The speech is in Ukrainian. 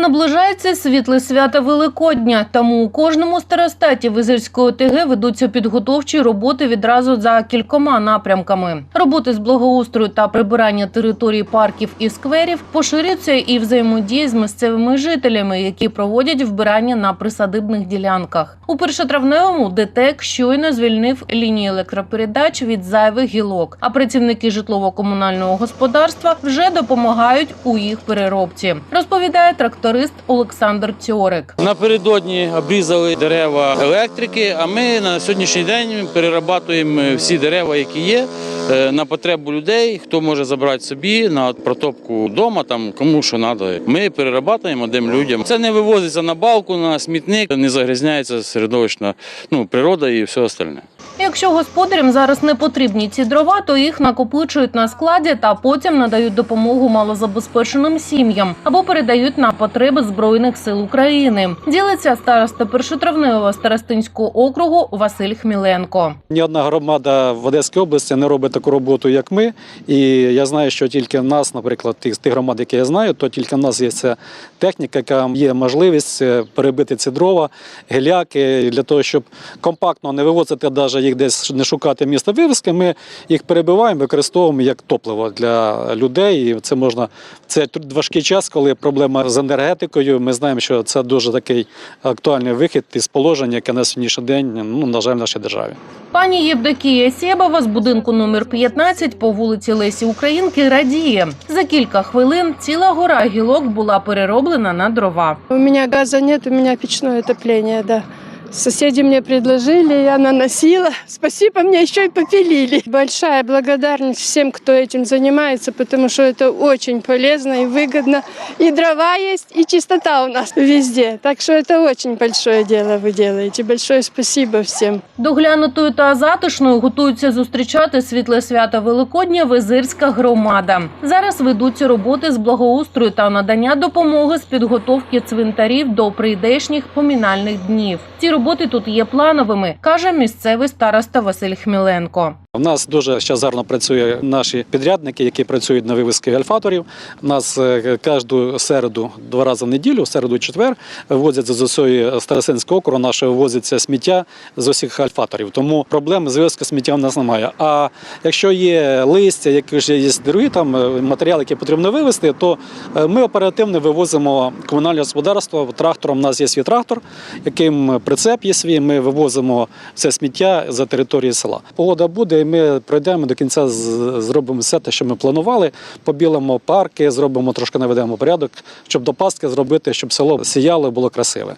Наближається світле свято Великодня, тому у кожному старостаті Визирської ОТГ ведуться підготовчі роботи відразу за кількома напрямками. Роботи з благоустрою та прибирання територій парків і скверів поширюються і взаємодії з місцевими жителями, які проводять вбирання на присадибних ділянках. У першотравневому ДТЕК щойно звільнив лінії електропередач від зайвих гілок, а працівники житлово-комунального господарства вже допомагають у їх переробці. Розповідає тракторист Олександр Тьорик. Напередодні обрізали дерева електрики, а ми на сьогоднішній день перерабатуємо всі дерева, які є, на потребу людей, хто може забрати собі на протопку вдома, там кому що треба. Ми перерабатуємо, даємо людям. Це не вивозиться на балку, на смітник, не загрязняється середовищна ну, природа і все остальне. Якщо господарям зараз не потрібні ці дрова, то їх накопичують на складі та потім надають допомогу малозабезпеченим сім'ям або передають на потреби збройних сил України. Ділиться староста першотравневого старостинського округу Василь Хміленко. Ні одна громада в Одеській області не робить таку роботу, як ми. І я знаю, що тільки в нас, наприклад, тих, тих громад, які я знаю, то тільки в нас є ця техніка, яка є можливість е, перебити ці дрова, геляки для того, щоб компактно не вивозити, навіть їх десь не шукати місце вивезки. Ми їх перебиваємо, використовуємо як топливо для людей. І це можна це важкий час, коли проблема з енергетикою. Ми знаємо, що це дуже такий актуальний вихід із положення, яке на сьогоднішній день, ну на жаль, в нашій державі. Пані Євдокія Сєбова з будинку номер 15 по вулиці Лесі Українки радіє. За кілька хвилин ціла гора гілок була перероблена на дрова. У мене газа немає, у мене печное отопление, да. Соседи мне предложили, я наносила. Спасибо, мне еще и попилили. Большая благодарность всем, кто этим занимается, потому что это очень полезно и выгодно. И дрова есть, и чистота у нас везде. Так что это очень большое дело вы делаете. Большое спасибо всем. Доглянутою та затишною готуються зустрічати світле свято Великодня Визирська громада. Зараз ведуться роботи з благоустрою та надання допомоги з підготовки цвинтарів до прийдешніх помінальних днів. Ці роботи тут є плановими, каже місцевий староста Василь Хміленко. У нас дуже зараз гарно працює наші підрядники, які працюють на вивезки альфаторів. У нас е, кожну середу, два рази в неділю, середу і четвер, вивозяться з усієї Старосинського округу, нашого вивозиться сміття з усіх альфаторів. Тому проблем з вивезки сміття в нас немає. А якщо є листя, які ж є другі там е, матеріали, які потрібно вивезти, то е, ми оперативно вивозимо комунальне господарство. Трактором у нас є свій трактор, яким прицеп є свій. Ми вивозимо це сміття за території села. Погода буде, і ми пройдемо до кінця, зробимо все те, що ми планували. Побілимо парки, зробимо трошки наведемо порядок, щоб до пастки зробити, щоб село сіяло, було красиве.